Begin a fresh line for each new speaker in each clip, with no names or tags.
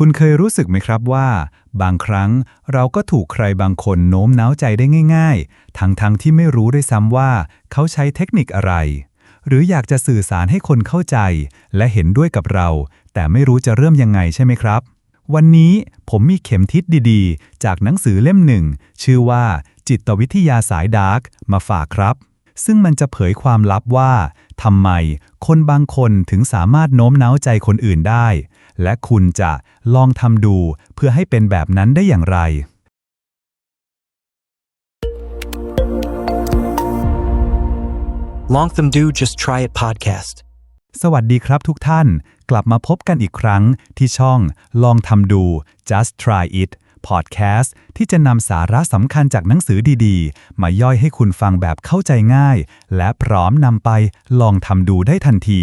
คุณเคยรู้สึกไหมครับว่า บางครั้งเราก็ถูกใครบางคนโน้มน้าวใจได้ง่าย ๆ ทั้งๆทที่ไม่รู้ด้วยซ้ำว่า เขาใช้เทคนิคอะไร หรืออยากจะสื่อสารให้คนเข้าใจ และเห็นด้วยกับเรา แต่ไม่รู้จะเริ่มยังไงใช่ไหมครับ วันนี้ผมมีเข็มทิศดีๆ จากหนังสือเล่มหนึ่ง ชื่อว่า จิตวิทยาสายดาร์กมาฝากครับ ซึ่งมันจะเผยความลับว่าทำไมคนบางคนถึงสามารถโน้มน้าวใจคนอื่นได้ และคุณจะลองทำดูเพื่อให้เป็นแบบนั้นได้อย่างไร
Long Them Do Just Try It podcast.
สวัสดีครับทุกท่าน กลับมาพบกันอีกครั้งที่ช่องลองทำดู just try it podcast ที่จะนำสาระสำคัญจากหนังสือดีๆ มาย่อยให้คุณฟังแบบเข้าใจง่าย และพร้อมนำไปลองทำดูได้ทันที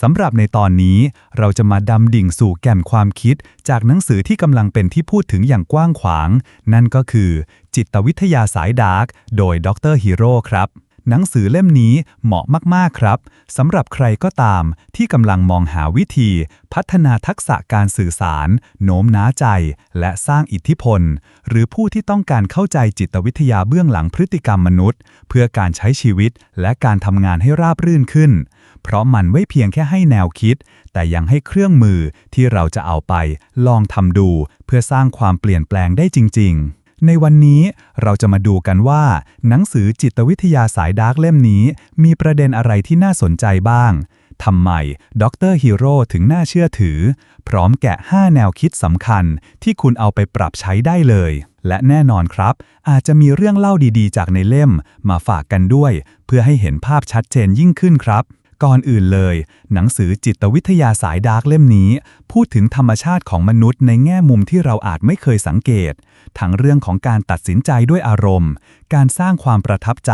สำหรับในตอนนี้เราจะมาดำดิ่งสู่แก่นความคิด จากหนังสือที่กำลังเป็นที่พูดถึงอย่างกว้างขวาง นั่นก็คือ จิตวิทยาสายดาร์กโดยดรฮีโร่ครับ หนังสือเล่มนี้เหมาะมาก ๆ ครับสำหรับใครก็ตามที่กำลังมองหาวิธี พัฒนาทักษะการสื่อสาร โน้มน้าวใจ และสร้างอิทธิพล หรือผู้ที่ต้องการเข้าใจจิตวิทยาเบื้องหลังพฤติกรรมมนุษย์ เพื่อการใช้ชีวิตและการทำงานให้ราบรื่นขึ้น เพราะมันไม่เพียงแค่ให้แนวคิด แต่ยังให้เครื่องมือที่เราจะเอาไป ลองทำดู เพื่อสร้างความเปลี่ยนแปลงได้จริง ๆ ในวันนี้เราจะมาดูกันว่า หนังสือจิตวิทยาสายดาร์กเล่มนี้ มีประเด็นอะไรที่น่าสนใจบ้างทำไมดรฮีโร่ถึงน่าเชื่อถือ พร้อมแกะ 5 แนวคิดสำคัญที่คุณเอาไปปรับใช้ได้เลย และแน่นอนครับ อาจจะมีเรื่องเล่าดีๆ จากในเล่ม มาฝากกันด้วย เพื่อให้เห็นภาพชัดเจนยิ่งขึ้นครับ ก่อนอื่นเลย หนังสือจิตวิทยาสายดาร์กเล่มนี้ พูดถึงธรรมชาติของมนุษย์ในแง่มุมที่เราอาจไม่เคยสังเกต ทั้งเรื่องของการตัดสินใจด้วยอารมณ์ การสร้างความประทับใจ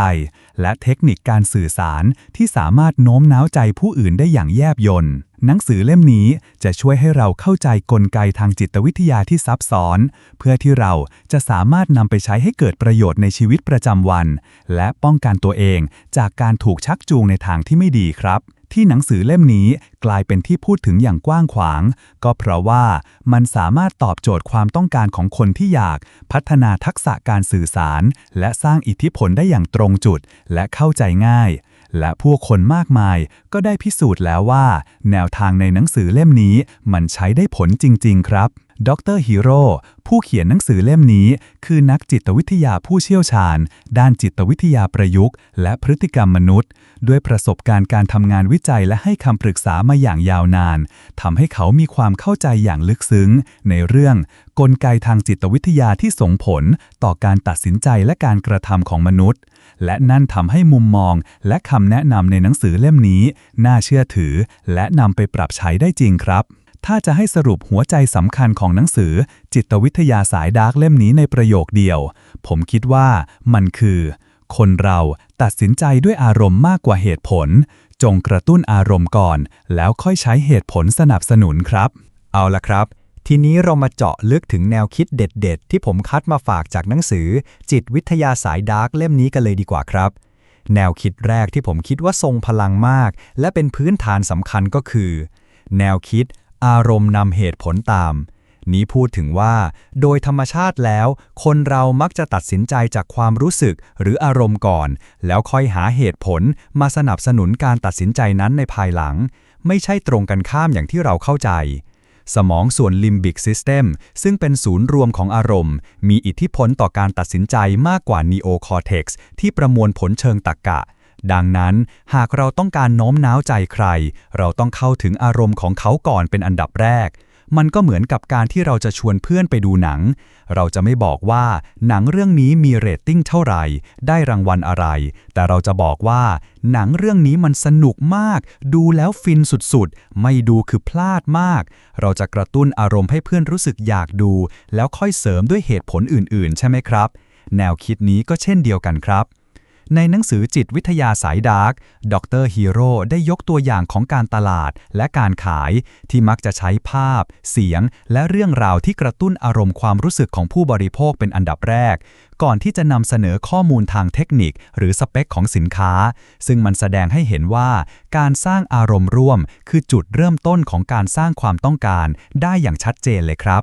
และเทคนิคการสื่อสารที่สามารถโน้มน้าวใจผู้อื่นได้อย่างแยบยล หนังสือเล่มนี้จะช่วยให้เราเข้าใจกลไกทางจิตวิทยาที่ซับซ้อน เพื่อที่เราจะสามารถนำไปใช้ให้เกิดประโยชน์ในชีวิตประจำวัน และป้องกันตัวเองจากการถูกชักจูงในทางที่ไม่ดีครับ ที่หนังสือเล่มนี้กลายเป็นที่พูดถึงอย่างกว้างขวาง ก็เพราะว่ามันสามารถตอบโจทย์ความต้องการของคนที่อยาก พัฒนาทักษะการสื่อสาร และสร้างอิทธิพลได้อย่างตรงจุด และเข้าใจง่าย และผู้คนมากมายก็ได้พิสูจน์แล้วว่า แนวทางในหนังสือเล่มนี้มันใช้ได้ผลจริง ๆ ครับ ดรฮีโร่ผู้เขียนหนังสือเล่มนี้ คือนักจิตวิทยาผู้เชี่ยวชาญ ด้านจิตวิทยาประยุกต์ และพฤติกรรมมนุษย์ ด้วยประสบการณ์การทำงานวิจัยและให้คำปรึกษามาอย่างยาวนานทำให้เขามีความเข้าใจอย่างลึกซึ้ง ในเรื่องกลไกทางจิตวิทยาที่ส่งผลต่อการตัดสินใจและการกระทำของมนุษย์ และนั่นทำให้มุมมอง และคำแนะนำในหนังสือเล่มนี้ น่าเชื่อถือ และนำไปปรับใช้ได้จริงครับ ถ้าจะให้สรุปหัวใจสำคัญของหนังสือ จิตวิทยาสายดาร์กเล่มนี้ในประโยคเดียว ผมคิดว่ามันคือ คนเราตัดสินใจด้วยอารมณ์มากกว่าเหตุผล จงกระตุ้นอารมณ์ก่อน แล้วค่อยใช้เหตุผลสนับสนุนครับ
เอาละครับ ทีนี้เรามาเจาะลึกถึงแนวคิดเด็ด ๆ ที่ผมคัดมาฝากจากหนังสือ จิตวิทยาสายดาร์กเล่มนี้กันเลยดีกว่าครับ แนวคิดแรกที่ผมคิดว่าทรงพลังมาก และเป็นพื้นฐานสำคัญก็คือ แนวคิด อารมณ์นำเหตุผลตาม นี้พูดถึงว่า โดยธรรมชาติแล้ว คนเรามักจะตัดสินใจจากความรู้สึกหรืออารมณ์ก่อน แล้วค่อยหาเหตุผลมาสนับสนุนการตัดสินใจนั้นในภายหลัง ไม่ใช่ตรงกันข้ามอย่างที่เราเข้าใจ สมองส่วนลิมบิกซิสเต็มซึ่งเป็นศูนย์รวมของอารมณ์ มีอิทธิพลต่อการตัดสินใจมากกว่าเนโอคอร์เที่ประมวลผลเชิงตรรกกะ ดังนั้น หากเราต้องการโน้มน้าวใจใคร เราต้องเข้าถึงอารมณ์ของเขาก่อนเป็นอันดับแรก มันก็เหมือนกับการที่เราจะชวนเพื่อนไปดูหนัง เราจะไม่บอกว่าหนังเรื่องนี้มีเรตติ้งเท่าไหร่ ได้รางวัลอะไร แต่เราจะบอกว่า หนังเรื่องนี้มันสนุกมาก ดูแล้วฟินสุดๆ ไม่ดูคือพลาดมาก เราจะกระตุ้นอารมณ์ให้เพื่อนรู้สึกอยากดู แล้วค่อยเสริมด้วยเหตุผลอื่นๆ ใช่ไหมครับ แนวคิดนี้ก็เช่นเดียวกันครับ
ในหนังสือจิตวิทยาสายดาร์ก ดรฮีโร่ได้ยกตัวอย่างของการตลาดและการขายที่มักจะใช้ภาพ เสียง และเรื่องราวที่กระตุ้นอารมณ์ความรู้สึกของผู้บริโภคเป็นอันดับแรก ก่อนที่จะนำเสนอข้อมูลทางเทคนิค หรือสเปคของสินค้า ซึ่งมันแสดงให้เห็นว่า การสร้างอารมณ์ร่วม คือจุดเริ่มต้นของการสร้างความต้องการ ได้อย่างชัดเจนเลยครับ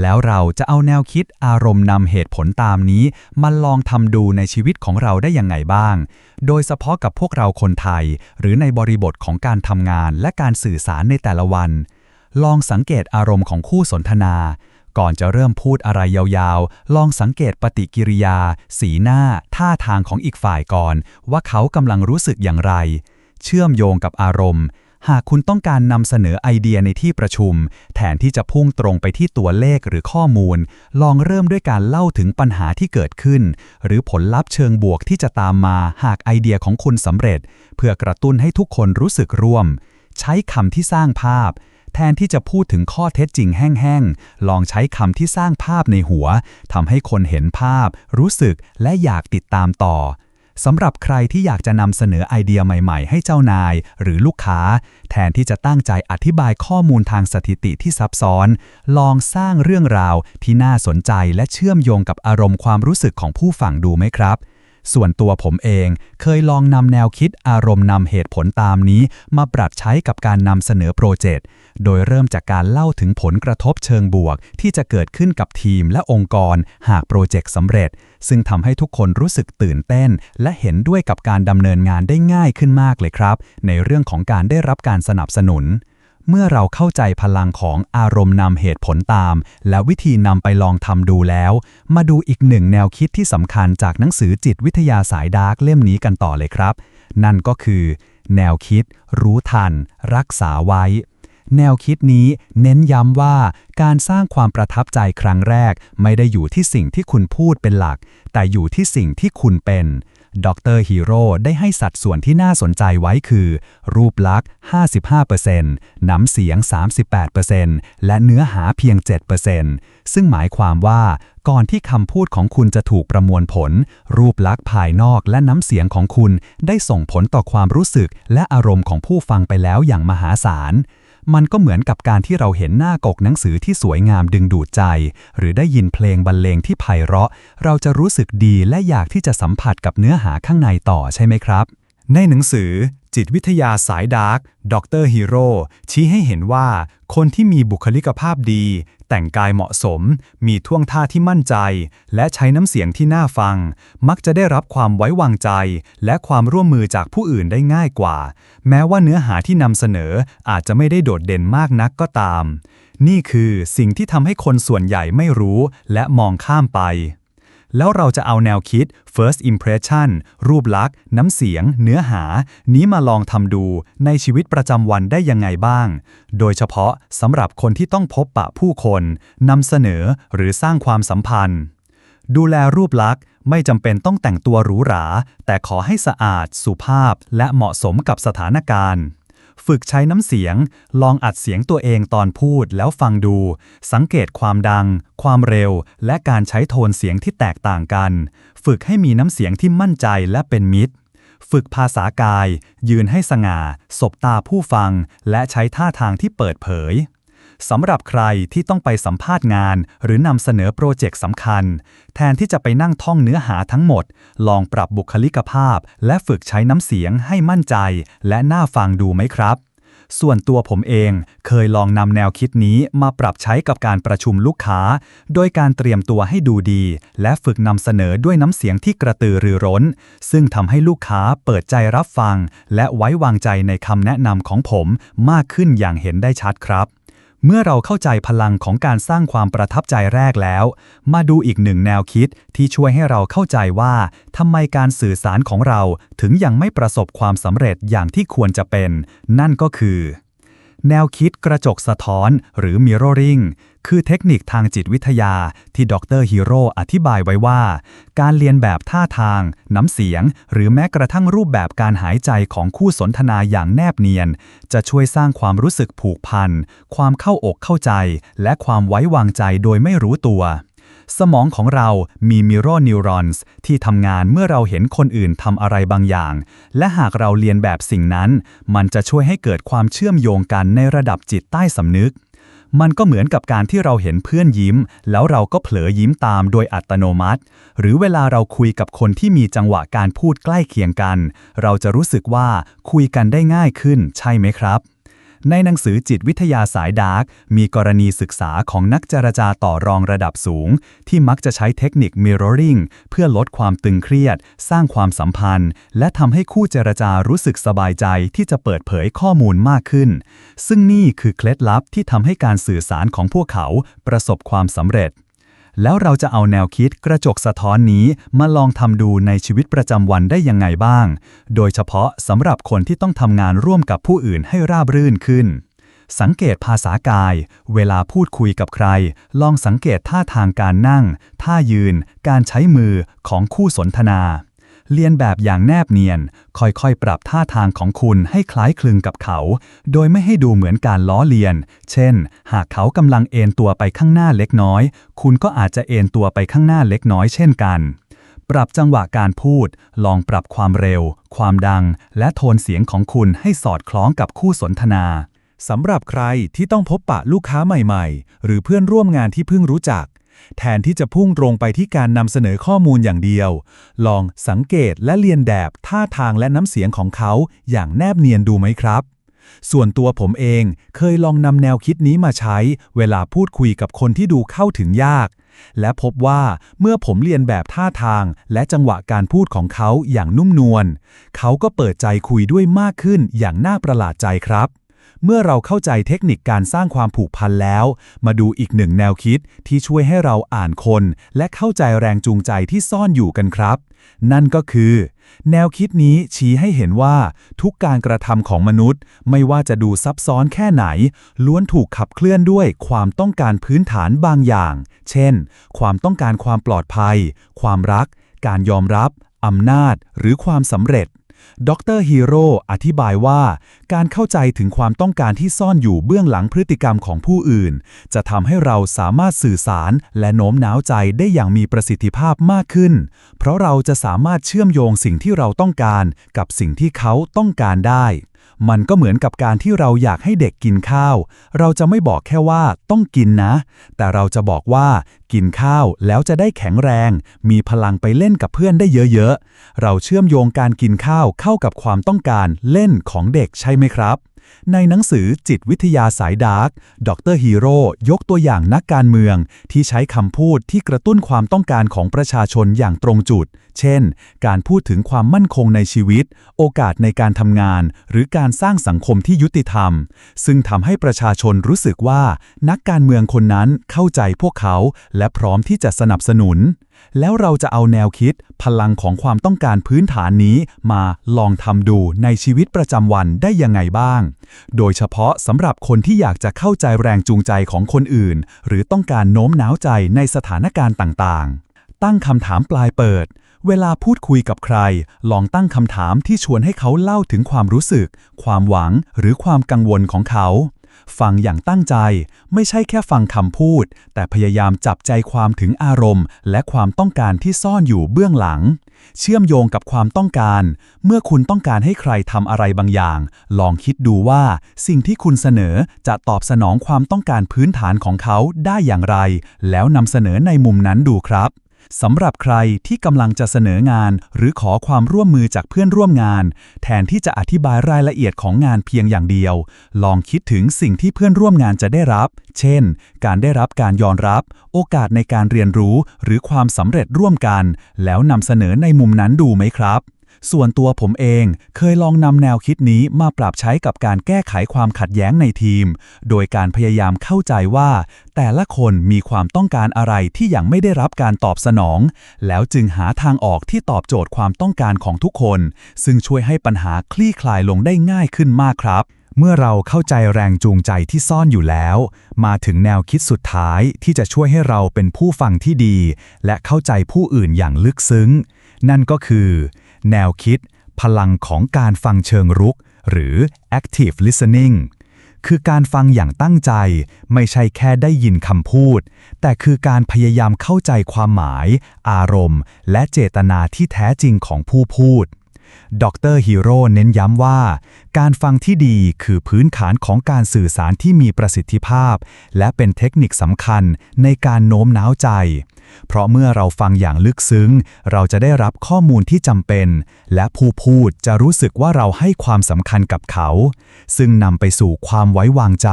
แล้วเราจะเอาแนวคิดอารมณ์นำเหตุผลตามนี้มาลองทำดูในชีวิตของเราได้ยังไงบ้าง โดยเฉพาะกับพวกเราคนไทย หรือในบริบทของการทำงานและการสื่อสารในแต่ละวัน ลองสังเกตอารมณ์ของคู่สนทนา ก่อนจะเริ่มพูดอะไรยาวๆ ลองสังเกตปฏิกิริยา สีหน้า ท่าทางของอีกฝ่ายก่อน ว่าเขากำลังรู้สึกอย่างไร เชื่อมโยงกับอารมณ์ หากคุณต้องการนำเสนอไอเดียในที่ประชุม แทนที่จะพุ่งตรงไปที่ตัวเลขหรือข้อมูล ลองเริ่มด้วยการเล่าถึงปัญหาที่เกิดขึ้น หรือผลลัพธ์เชิงบวกที่จะตามมาหากไอเดียของคุณสำเร็จ เพื่อกระตุ้นให้ทุกคนรู้สึกร่วม ใช้คำที่สร้างภาพ แทนที่จะพูดถึงข้อเท็จจริงแห้งๆ ลองใช้คำที่สร้างภาพในหัวทำให้คนเห็นภาพ รู้สึกและอยากติดตามต่อ สำหรับใครที่อยากจะนำเสนอไอเดียใหม่ๆ ให้เจ้านายหรือลูกค้า แทนที่จะตั้งใจอธิบายข้อมูลทางสถิติที่ซับซ้อน ลองสร้างเรื่องราวที่น่าสนใจและเชื่อมโยงกับอารมณ์ความรู้สึกของผู้ฟังดูไหมครับ ส่วนตัวผมเองเคยลองนำแนวคิดอารมณ์นำเหตุผลตามนี้ มาปรับใช้กับการนำเสนอโปรเจกต์ โดยเริ่มจากการเล่าถึงผลกระทบเชิงบวก ที่จะเกิดขึ้นกับทีมและองค์กร หากโปรเจกต์สำเร็จ ซึ่งทำให้ทุกคนรู้สึกตื่นเต้น และเห็นด้วยกับการดำเนินงานได้ง่ายขึ้นมากเลยครับ ในเรื่องของการได้รับการสนับสนุน เมื่อเราเข้าใจพลังของอารมณ์นำเหตุผลตาม และวิธีนำไปลองทำดูแล้ว มาดูอีกหนึ่งแนวคิดที่สำคัญจากหนังสือจิตวิทยาสายดาร์กเล่มนี้กันต่อเลยครับ นั่นก็คือ แนวคิด รู้ทัน รักษาไว้ แนวคิดนี้เน้นย้ำว่าการสร้างความประทับใจครั้งแรก ไม่ได้อยู่ที่สิ่งที่คุณพูดเป็นหลัก แต่อยู่ที่สิ่งที่คุณเป็น ดรฮีโร่ได้ให้สัดส่วนที่น่าสนใจไว้คือ รูปลักษณ์ 55%น้ำเสียง 38%และเนื้อหาเพียง 7%ซึ่งหมายความว่าก่อนที่คำพูดของคุณจะถูกประมวลผล รูปลักษณ์ภายนอกและน้ำเสียงของคุณ ได้ส่งผลต่อความรู้สึกและอารมณ์ของผู้ฟังไปแล้วอย่างมหาศาล มันก็เหมือนกับการที่เราเห็นหน้ากกหนังสือที่สวยงามดึงดูดใจ หรือได้ยินเพลงบรรเลงที่ไพเราะ เราจะรู้สึกดีและอยากที่จะสัมผัสกับเนื้อหาข้างในต่อใช่ไหมครับ ในหนังสือ จิตวิทยาสายดาร์ก ดรฮีโร่ชี้ให้เห็นว่า คนที่มีบุคลิกภาพดี แต่งกายเหมาะสม มีท่วงท่าที่มั่นใจ และใช้น้ำเสียงที่น่าฟัง มักจะได้รับความไว้วางใจ และความร่วมมือจากผู้อื่นได้ง่ายกว่า แม้ว่าเนื้อหาที่นำเสนออาจจะไม่ได้โดดเด่นมากนักก็ตาม นี่คือสิ่งที่ทำให้คนส่วนใหญ่ไม่รู้ และมองข้ามไป แล้วเราจะเอาแนวคิด first impression รูปลักษณ์ น้ำเสียง เนื้อหา นี้มาลองทำดูในชีวิตประจำวันได้ยังไงบ้าง โดยเฉพาะสำหรับคนที่ต้องพบปะผู้คนนำเสนอหรือสร้างความสัมพันธ์ ดูแลรูปลักษณ์ไม่จำเป็นต้องแต่งตัวหรูหรา แต่ขอให้สะอาด สุภาพ และเหมาะสมกับสถานการณ์ ฝึกใช้น้ำเสียง ลองอัดเสียงตัวเองตอนพูดแล้วฟังดู สังเกตความดัง ความเร็ว และการใช้โทนเสียงที่แตกต่างกัน ฝึกให้มีน้ำเสียงที่มั่นใจและเป็นมิตร ฝึกภาษากาย ยืนให้สง่า สบตาผู้ฟัง และใช้ท่าทางที่เปิดเผย สำหรับใครที่ต้องไปสัมภาษณ์งาน หรือนำเสนอโปรเจกต์สำคัญ แทนที่จะไปนั่งท่องเนื้อหาทั้งหมด ลองปรับบุคลิกภาพ และฝึกใช้น้ำเสียงให้มั่นใจ และน่าฟังดูไหมครับ ส่วนตัวผมเองเคยลองนำแนวคิดนี้มาปรับใช้กับการประชุมลูกค้า โดยการเตรียมตัวให้ดูดี และฝึกนำเสนอด้วยน้ำเสียงที่กระตือรือร้น ซึ่งทำให้ลูกค้าเปิดใจรับฟัง และไว้วางใจในคำแนะนำของผมมากขึ้นอย่างเห็นได้ชัดครับ เมื่อเราเข้าใจพลังของการสร้างความประทับใจแรกแล้ว มาดูอีกหนึ่งแนวคิดที่ช่วยให้เราเข้าใจว่าทำไมการสื่อสารของเราถึงยังไม่ประสบความสำเร็จอย่างที่ควรจะเป็น นั่นก็คือ แนวคิดกระจกสะท้อนหรือ mirroring คือเทคนิคทางจิตวิทยาที่ดรฮีโร่อธิบายไว้ว่า การเรียนแบบท่าทาง น้ำเสียง หรือแม้กระทั่งรูปแบบการหายใจของคู่สนทนาอย่างแนบเนียน จะช่วยสร้างความรู้สึกผูกพัน ความเข้าอกเข้าใจ และความไว้วางใจโดยไม่รู้ตัว
สมองของเรามี mirror neurons ที่ทำงานเมื่อเราเห็นคนอื่นทำอะไรบางอย่าง และหากเราเรียนแบบสิ่งนั้น มันจะช่วยให้เกิดความเชื่อมโยงกันในระดับจิตใต้สำนึก มันก็เหมือนกับการที่เราเห็นเพื่อนยิ้ม แล้วเราก็เผลอยิ้มตามโดยอัตโนมัติ หรือเวลาเราคุยกับคนที่มีจังหวะการพูดใกล้เคียงกัน เราจะรู้สึกว่าคุยกันได้ง่ายขึ้น ใช่ไหมครับ ในหนังสือจิตวิทยาสายดาร์กมีกรณีศึกษาของนักเจรจาต่อรองระดับสูง ที่มักจะใช้เทคนิค mirroring เพื่อลดความตึงเครียด สร้างความสัมพันธ์ และทำให้คู่เจรจารู้สึกสบายใจที่จะเปิดเผยข้อมูลมากขึ้น ซึ่งนี่คือเคล็ดลับที่ทำให้การสื่อสารของพวกเขาประสบความสำเร็จ แล้วเราจะเอาแนวคิดกระจกสะท้อนนี้มาลองทำดูในชีวิตประจำวันได้ยังไงบ้าง โดยเฉพาะสำหรับคนที่ต้องทำงานร่วมกับผู้อื่นให้ราบรื่นขึ้น สังเกตภาษากาย เวลาพูดคุยกับใคร ลองสังเกตท่าทางการนั่ง ท่ายืน การใช้มือของคู่สนทนา เรียนแบบอย่างแนบเนียน ค่อยๆ ปรับท่าทางของคุณให้คล้ายคลึงกับเขา โดยไม่ให้ดูเหมือนการล้อเลียน เช่น หากเขากำลังเอนตัวไปข้างหน้าเล็กน้อย คุณก็อาจจะเอนตัวไปข้างหน้าเล็กน้อยเช่นกัน ปรับจังหวะการพูด ลองปรับความเร็ว ความดัง และโทนเสียงของคุณให้สอดคล้องกับคู่สนทนา
สำหรับใครที่ต้องพบปะลูกค้าใหม่ๆ หรือเพื่อนร่วมงานที่เพิ่งรู้จัก แทนที่จะพุ่งตรงไปที่การนำเสนอข้อมูลอย่างเดียว ลองสังเกตและเรียนแบบท่าทางและน้ำเสียงของเขาอย่างแนบเนียนดูไหมครับ ส่วนตัวผมเองเคยลองนำแนวคิดนี้มาใช้ เวลาพูดคุยกับคนที่ดูเข้าถึงยาก และพบว่าเมื่อผมเรียนแบบท่าทางและจังหวะการพูดของเขาอย่างนุ่มนวลเขาก็เปิดใจคุยด้วยมากขึ้นอย่างน่าประหลาดใจครับ เมื่อเราเข้าใจเทคนิคการสร้างความผูกพันแล้ว มาดูอีกหนึ่งแนวคิดที่ช่วยให้เราอ่านคน และเข้าใจแรงจูงใจที่ซ่อนอยู่กันครับ นั่นก็คือ แนวคิดนี้ชี้ให้เห็นว่า ทุกการกระทำของมนุษย์ ไม่ว่าจะดูซับซ้อนแค่ไหน ล้วนถูกขับเคลื่อนด้วยความต้องการพื้นฐานบางอย่าง เช่น ความต้องการความปลอดภัย ความรัก การยอมรับอำนาจ หรือความสำเร็จ ดรฮีโร่อธิบายว่า การเข้าใจถึงความต้องการที่ซ่อนอยู่เบื้องหลังพฤติกรรมของผู้อื่น จะทำให้เราสามารถสื่อสารและโน้มน้าวใจได้อย่างมีประสิทธิภาพมากขึ้น เพราะเราจะสามารถเชื่อมโยงสิ่งที่เราต้องการ กับสิ่งที่เขาต้องการได้ มันก็เหมือนกับการที่เราอยากให้เด็กกินข้าว เราจะไม่บอกแค่ว่าต้องกินนะ แต่เราจะบอกว่ากินข้าวแล้วจะได้แข็งแรง มีพลังไปเล่นกับเพื่อนได้เยอะๆ เราเชื่อมโยงการกินข้าวเข้ากับความต้องการเล่นของเด็กใช่ไหมครับ ในหนังสือจิตวิทยาสายดาร์ก ดรฮีโร่ยกตัวอย่างนักการเมือง ที่ใช้คำพูดที่กระตุ้นความต้องการของประชาชนอย่างตรงจุด เช่น การพูดถึงความมั่นคงในชีวิต โอกาสในการทำงาน หรือการสร้างสังคมที่ยุติธรรม ซึ่งทำให้ประชาชนรู้สึกว่า นักการเมืองคนนั้นเข้าใจพวกเขา และพร้อมที่จะสนับสนุน แล้วเราจะเอาแนวคิด พลังของความต้องการพื้นฐานนี้มาลองทำดูในชีวิตประจำวันได้ยังไงบ้าง โดยเฉพาะสำหรับคนที่อยากจะเข้าใจแรงจูงใจของคนอื่น หรือต้องการโน้มน้าวใจในสถานการณ์ต่างๆ ตั้งคำถามปลายเปิด เวลาพูดคุยกับใคร ลองตั้งคำถามที่ชวนให้เขาเล่าถึงความรู้สึก ความหวัง หรือความกังวลของเขา ฟังอย่างตั้งใจ ไม่ใช่แค่ฟังคำพูด แต่พยายามจับใจความถึงอารมณ์ และความต้องการที่ซ่อนอยู่เบื้องหลัง เชื่อมโยงกับความต้องการ เมื่อคุณต้องการให้ใครทำอะไรบางอย่าง ลองคิดดูว่า สิ่งที่คุณเสนอจะตอบสนองความต้องการพื้นฐานของเขาได้อย่างไร แล้วนำเสนอในมุมนั้นดูครับ สำหรับใครที่กำลังจะเสนองาน หรือขอความร่วมมือจากเพื่อนร่วมงาน แทนที่จะอธิบายรายละเอียดของงานเพียงอย่างเดียว ลองคิดถึงสิ่งที่เพื่อนร่วมงานจะได้รับ เช่น การได้รับการยอมรับ โอกาสในการเรียนรู้ หรือความสำเร็จร่วมกัน แล้วนำเสนอในมุมนั้นดูไหมครับ ส่วนตัวผมเองเคยลองนำแนวคิดนี้มาปรับใช้กับการแก้ไขความขัดแย้งในทีม โดยการพยายามเข้าใจว่า แต่ละคนมีความต้องการอะไรที่ยังไม่ได้รับการตอบสนอง แล้วจึงหาทางออกที่ตอบโจทย์ความต้องการของทุกคน ซึ่งช่วยให้ปัญหาคลี่คลายลงได้ง่ายขึ้นมากครับ
เมื่อเราเข้าใจแรงจูงใจที่ซ่อนอยู่แล้ว มาถึงแนวคิดสุดท้ายที่จะช่วยให้เราเป็นผู้ฟังที่ดี และเข้าใจผู้อื่นอย่างลึกซึ้ง นั่นก็คือ แนวคิด พลังของการฟังเชิงรุก หรือ active listening
คือการฟังอย่างตั้งใจ ไม่ใช่แค่ได้ยินคำพูด แต่คือการพยายามเข้าใจความหมาย อารมณ์ และเจตนาที่แท้จริงของผู้พูด ดรฮีโร่เน้นย้ำว่า การฟังที่ดีคือพื้นฐานของการสื่อสารที่มีประสิทธิภาพ และเป็นเทคนิคสำคัญในการโน้มน้าวใจ เพราะเมื่อเราฟังอย่างลึกซึ้ง เราจะได้รับข้อมูลที่จำเป็น และผู้พูดจะรู้สึกว่าเราให้ความสำคัญกับเขา ซึ่งนำไปสู่ความไว้วางใจ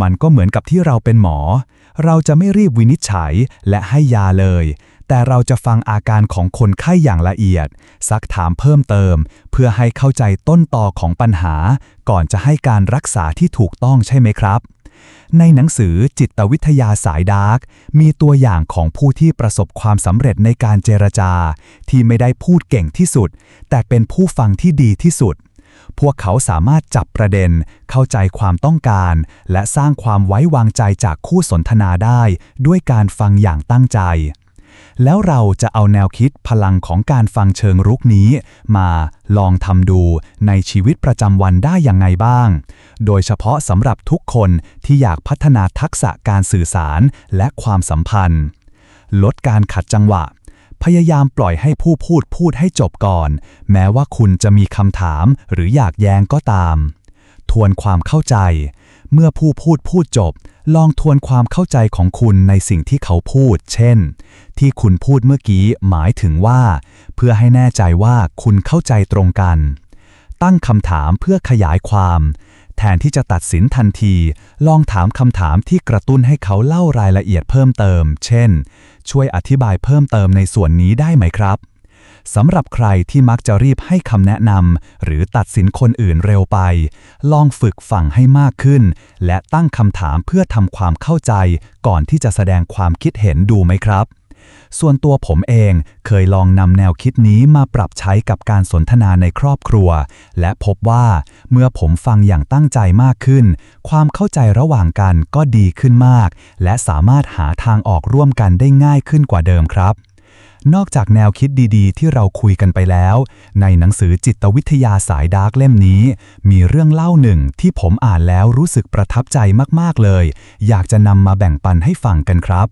มันก็เหมือนกับที่เราเป็นหมอ เราจะไม่รีบวินิจฉัยและให้ยาเลย แต่เราจะฟังอาการของคนไข้อย่างละเอียด ซักถามเพิ่มเติม เพื่อให้เข้าใจต้นตอของปัญหา ก่อนจะให้การรักษาที่ถูกต้องใช่ไหมครับ ในหนังสือจิตวิทยาสายดาร์กมีตัวอย่างของผู้ที่ประสบความสำเร็จในการเจรจา ที่ไม่ได้พูดเก่งที่สุด แต่เป็นผู้ฟังที่ดีที่สุดพวกเขาสามารถจับประเด็น เข้าใจความต้องการ และสร้างความไว้วางใจจากคู่สนทนาได้ ด้วยการฟังอย่างตั้งใจ แล้วเราจะเอาแนวคิดพลังของการฟังเชิงรุกนี้ มาลองทำดูในชีวิตประจำวันได้อย่างไงบ้าง โดยเฉพาะสำหรับทุกคนที่อยากพัฒนาทักษะการสื่อสารและความสัมพันธ์ ลดการขัดจังหวะ พยายามปล่อยให้ผู้พูดพูดให้จบก่อน แม้ว่าคุณจะมีคำถามหรืออยากแย้งก็ตาม ทวนความเข้าใจ เมื่อผู้พูดพูดจบ ลองทวนความเข้าใจของคุณในสิ่งที่เขาพูด เช่น ที่คุณพูดเมื่อกี้หมายถึงว่า เพื่อให้แน่ใจว่าคุณเข้าใจตรงกัน ตั้งคำถามเพื่อขยายความ แทนที่จะตัดสินทันที ลองถามคำถามที่กระตุ้นให้เขาเล่ารายละเอียดเพิ่มเติม เช่น ช่วยอธิบายเพิ่มเติมในส่วนนี้ได้ไหมครับ สำหรับใครที่มักจะรีบให้คำแนะนำหรือตัดสินคนอื่นเร็วไป ลองฝึกฟังให้มากขึ้น และตั้งคำถามเพื่อทำความเข้าใจ ก่อนที่จะแสดงความคิดเห็นดูไหมครับ ส่วนตัวผมเองเคยลองนำแนวคิดนี้มาปรับใช้กับการสนทนาในครอบครัว และพบว่าเมื่อผมฟังอย่างตั้งใจมากขึ้น ความเข้าใจระหว่างกันก็ดีขึ้นมาก และสามารถหาทางออกร่วมกันได้ง่ายขึ้นกว่าเดิมครับ นอกจากแนวคิดดีๆ ที่เราคุยกันไปแล้ว ในหนังสือจิตวิทยาสายดาร์กเล่มนี้ มีเรื่องเล่าหนึ่งที่ผมอ่านแล้วรู้สึกประทับใจมากๆเลย อยากจะนำมาแบ่งปันให้ฟังกันครับ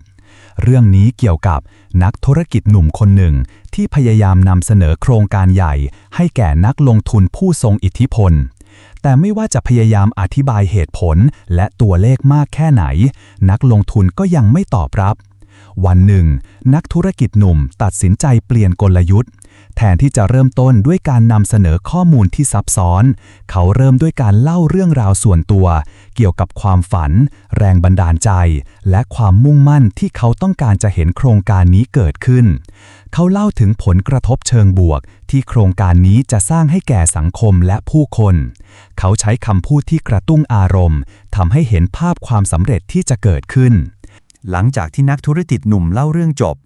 เรื่องนี้เกี่ยวกับนักธุรกิจหนุ่มคนหนึ่ง ที่พยายามนำเสนอโครงการใหญ่ ให้แก่นักลงทุนผู้ทรงอิทธิพลแต่ไม่ว่าจะพยายามอธิบายเหตุผลและตัวเลขมากแค่ไหน นักลงทุนก็ยังไม่ตอบรับ วันหนึ่ง นักธุรกิจหนุ่มตัดสินใจเปลี่ยนกลยุทธ์ แทนที่จะเริ่มต้นด้วยการนำเสนอข้อมูลที่ซับซ้อน เขาเริ่มด้วยการเล่าเรื่องราวส่วนตัว เกี่ยวกับความฝัน แรงบันดาลใจ และความมุ่งมั่นที่เขาต้องการจะเห็นโครงการนี้เกิดขึ้น เขาเล่าถึงผลกระทบเชิงบวก ที่โครงการนี้จะสร้างให้แก่สังคมและผู้คน เขาใช้คำพูดที่กระตุ้งอารมณ์ทำให้เห็นภาพความสำเร็จที่จะเกิดขึ้น
หลังจากที่นักธุรกิจหนุ่มเล่าเรื่องจบ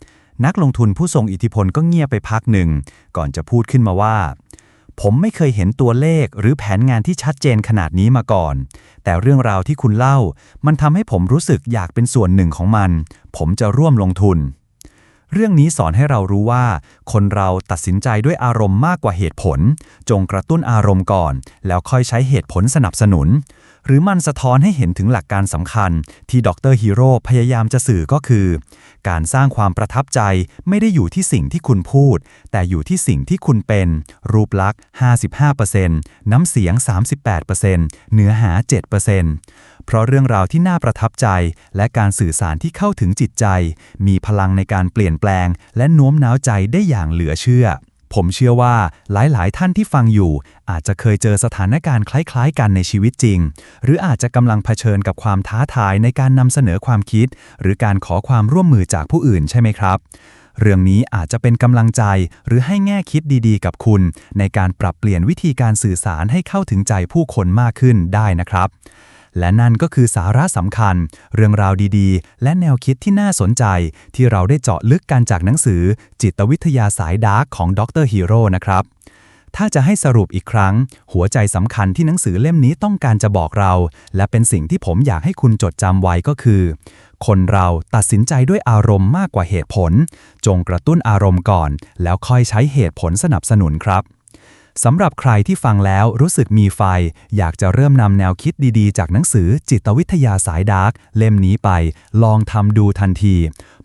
นักลงทุนผู้ทรงอิทธิพลก็เงียบไปพักหนึ่ง ก่อนจะพูดขึ้นมาว่า ผมไม่เคยเห็นตัวเลขหรือแผนงานที่ชัดเจนขนาดนี้มาก่อน แต่เรื่องราวที่คุณเล่า มันทำให้ผมรู้สึกอยากเป็นส่วนหนึ่งของมัน ผมจะร่วมลงทุน เรื่องนี้สอนให้เรารู้ว่า คนเราตัดสินใจด้วยอารมณ์มากกว่าเหตุผล จงกระตุ้นอารมณ์ก่อน แล้วค่อยใช้เหตุผลสนับสนุน หรือมันสะท้อนให้เห็นถึงหลักการสำคัญ ที่ดรฮีโร่พยายามจะสื่อก็คือ การสร้างความประทับใจไม่ได้อยู่ที่สิ่งที่คุณพูด แต่อยู่ที่สิ่งที่คุณเป็น รูปลักษณ์ 55%น้ำเสียง 38%เนื้อหา 7%เพราะเรื่องราวที่น่าประทับใจ และการสื่อสารที่เข้าถึงจิตใจ มีพลังในการเปลี่ยนแปลง และโน้มน้าวใจได้อย่างเหลือเชื่อ ผมเชื่อว่าหลายๆ ท่านที่ฟังอยู่ อาจจะเคยเจอสถานการณ์คล้าย ๆ กันในชีวิตจริง หรืออาจจะกำลังเผชิญกับความท้าทายในการนำเสนอความคิด หรือการขอความร่วมมือจากผู้อื่นใช่ไหมครับ เรื่องนี้อาจจะเป็นกำลังใจหรือให้แง่คิดดีๆ กับคุณ ในการปรับเปลี่ยนวิธีการสื่อสารให้เข้าถึงใจผู้คนมากขึ้นได้นะครับ และนั่นก็คือสาระสำคัญ เรื่องราวดีๆ และแนวคิดที่น่าสนใจ ที่เราได้เจาะลึกกันจากหนังสือ จิตวิทยาสายดาร์กของดรฮีโร่นะครับถ้าจะให้สรุปอีกครั้ง หัวใจสำคัญที่หนังสือเล่มนี้ต้องการจะบอกเรา และเป็นสิ่งที่ผมอยากให้คุณจดจำไว้ก็คือ คนเราตัดสินใจด้วยอารมณ์มากกว่าเหตุผล จงกระตุ้นอารมณ์ก่อน แล้วค่อยใช้เหตุผลสนับสนุนครับ
สำหรับใครที่ฟังแล้วรู้สึกมีไฟ อยากจะเริ่มนำแนวคิดดีๆ จากหนังสือจิตวิทยาสายดาร์กเล่มนี้ไป ลองทำดูทันที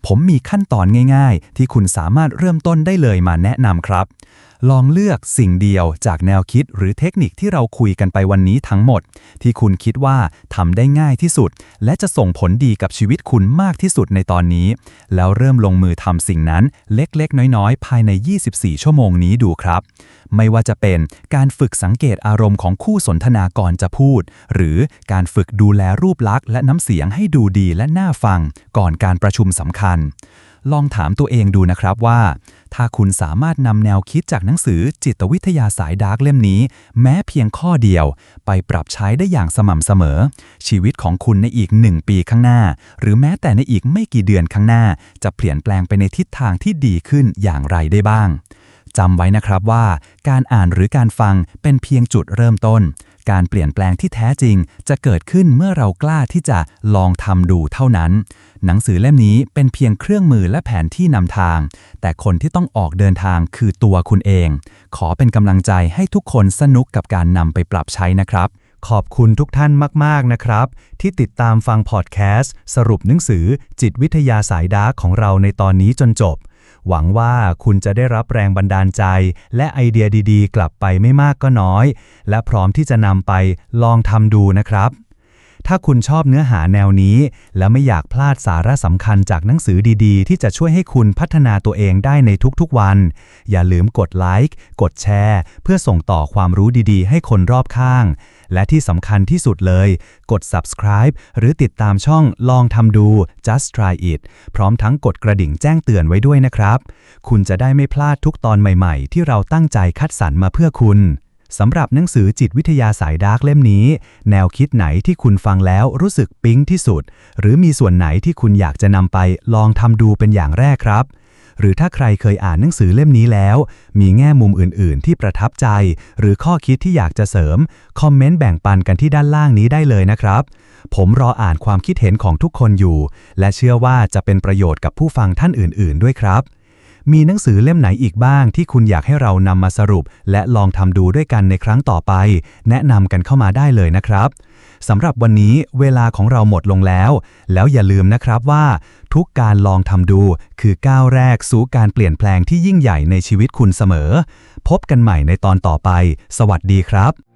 ผมมีขั้นตอนง่ายๆ ที่คุณสามารถเริ่มต้นได้เลยมาแนะนำครับ ลองเลือกสิ่งเดียวจากแนวคิดหรือเทคนิคที่เราคุยกันไปวันนี้ทั้งหมด ที่คุณคิดว่าทำได้ง่ายที่สุด และจะส่งผลดีกับชีวิตคุณมากที่สุดในตอนนี้ แล้วเริ่มลงมือทำสิ่งนั้นเล็กๆ น้อยๆ ภายใน 24 ชั่วโมงนี้ดูครับ ไม่ว่าจะเป็นการฝึกสังเกตอารมณ์ของคู่สนทนาก่อนจะพูด หรือการฝึกดูแลรูปลักษณ์และน้ำเสียงให้ดูดีและน่าฟัง ก่อนการประชุมสำคัญคัญ ลองถามตัวเองดูนะครับว่า ถ้าคุณสามารถนำแนวคิดจากหนังสือจิตวิทยาสายดาร์กเล่มนี้ แม้เพียงข้อเดียว ไปปรับใช้ได้อย่างสม่ำเสมอ ชีวิตของคุณในอีกหนึ่งปีข้างหน้า หรือแม้แต่ในอีกไม่กี่เดือนข้างหน้า จะเปลี่ยนแปลงไปในทิศทางที่ดีขึ้นอย่างไรได้บ้างจำไว้นะครับว่า การอ่านหรือการฟังเป็นเพียงจุดเริ่มต้น การเปลี่ยนแปลงที่แท้จริง จะเกิดขึ้นเมื่อเรากล้าที่จะลองทำดูเท่านั้น หนังสือเล่มนี้เป็นเพียงเครื่องมือและแผนที่นำทาง แต่คนที่ต้องออกเดินทางคือตัวคุณเอง ขอเป็นกำลังใจให้ทุกคนสนุกกับการนำไปปรับใช้นะครับ
ขอบคุณทุกท่านมาก ๆ นะครับ ที่ติดตามฟังพอดแคสต์ สรุปหนังสือจิตวิทยาสายดาร์กของเราในตอนนี้จนจบ หวังว่าคุณจะได้รับแรงบันดาลใจ และไอเดียดีๆ กลับไปไม่มากก็น้อย และพร้อมที่จะนำไปลองทำดูนะครับ ถ้าคุณชอบเนื้อหาแนวนี้ และไม่อยากพลาดสาระสำคัญจากหนังสือดีๆ ที่จะช่วยให้คุณพัฒนาตัวเองได้ในทุกๆวัน อย่าลืมกดไลค์กดแชร์ เพื่อส่งต่อความรู้ดีๆ ให้คนรอบข้าง และที่สำคัญที่สุดเลย กด subscribe หรือติดตามช่องลองทำดู just try it พร้อมทั้งกดกระดิ่งแจ้งเตือนไว้ด้วยนะครับ คุณจะได้ไม่พลาดทุกตอนใหม่ๆ ที่เราตั้งใจคัดสรรมาเพื่อคุณสำหรับหนังสือจิตวิทยาสายดาร์กเล่มนี้ แนวคิดไหนที่คุณฟังแล้วรู้สึกปิ๊งที่สุด หรือมีส่วนไหนที่คุณอยากจะนำไปลองทำดูเป็นอย่างแรกครับ หรือถ้าใครเคยอ่านหนังสือเล่มนี้แล้ว มีแง่มุมอื่น ๆ ที่ประทับใจ หรือข้อคิดที่อยากจะเสริม คอมเมนต์แบ่งปันกันที่ด้านล่างนี้ได้เลยนะครับ ผมรออ่านความคิดเห็นของทุกคนอยู่ และเชื่อว่าจะเป็นประโยชน์กับผู้ฟังท่านอื่น ๆ ด้วยครับ มีหนังสือเล่มไหนอีกบ้างที่คุณอยากให้เรานำมาสรุป และลองทำดูด้วยกันในครั้งต่อไป แนะนำกันเข้ามาได้เลยนะครับ สำหรับวันนี้เวลาของเราหมดลงแล้ว แล้วอย่าลืมนะครับว่า ทุกการลองทำดู คือก้าวแรกสู่การเปลี่ยนแปลงที่ยิ่งใหญ่ในชีวิตคุณเสมอ พบกันใหม่ในตอนต่อไป สวัสดีครับ